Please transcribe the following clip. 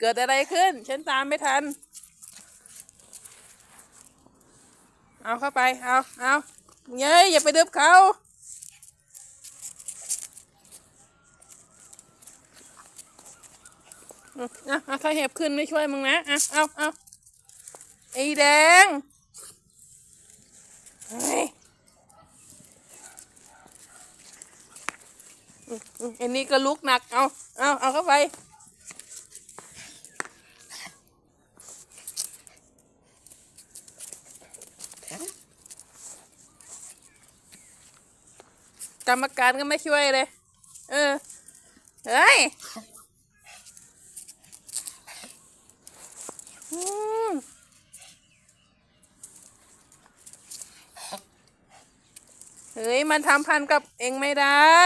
เกิดอะไรขึ้น ฉันตามไม่ทัน เอาเข้าไป เอาเอาเย้ยอย่าไปดึบเขาอะถ้าเห็บขึ้นไม่ช่วยมึงนะอะเอาเอาไอ้แดงเฮ้ยอืมอืมไอ้นี่ก็ลุกหนัก เอาเอาเอาเข้าไป กรรมการก็ไม่ช่วยเลย เออ เฮ้ยเฮ้ย มันทำพันกับเองไม่ได้